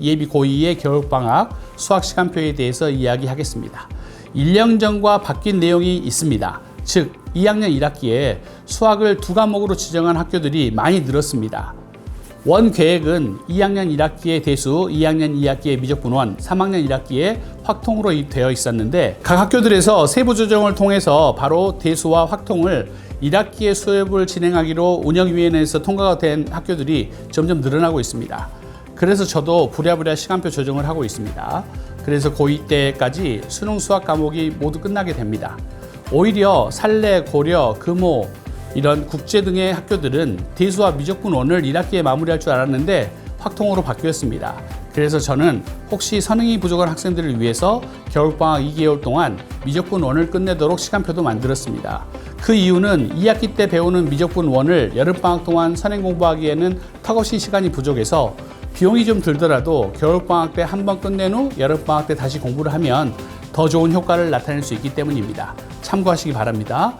예비 고2의 겨울방학 수학 시간표에 대해서 이야기하겠습니다. 1년 전과 바뀐 내용이 있습니다. 즉, 2학년 1학기에 수학을 두 과목으로 지정한 학교들이 많이 늘었습니다. 원 계획은 2학년 1학기의 대수, 2학년 2학기의 미적분원, 3학년 1학기에 확통으로 되어 있었는데 각 학교들에서 세부 조정을 통해서 바로 대수와 확통을 1학기에 수업을 진행하기로 운영위원회에서 통과가 된 학교들이 점점 늘어나고 있습니다. 그래서 저도 부랴부랴 시간표 조정을 하고 있습니다. 그래서 고2 때까지 수능 수학 과목이 모두 끝나게 됩니다. 오히려 산래, 고려, 금호 이런 국제 등의 학교들은 대수와 미적분 원을 1학기에 마무리할 줄 알았는데 확통으로 바뀌었습니다. 그래서 저는 혹시 선행이 부족한 학생들을 위해서 겨울방학 2개월 동안 미적분 원을 끝내도록 시간표도 만들었습니다. 그 이유는 2학기 때 배우는 미적분 원을 여름방학 동안 선행 공부하기에는 턱없이 시간이 부족해서 비용이 좀 들더라도 겨울방학 때 한 번 끝낸 후 여름방학 때 다시 공부를 하면 더 좋은 효과를 나타낼 수 있기 때문입니다. 참고하시기 바랍니다.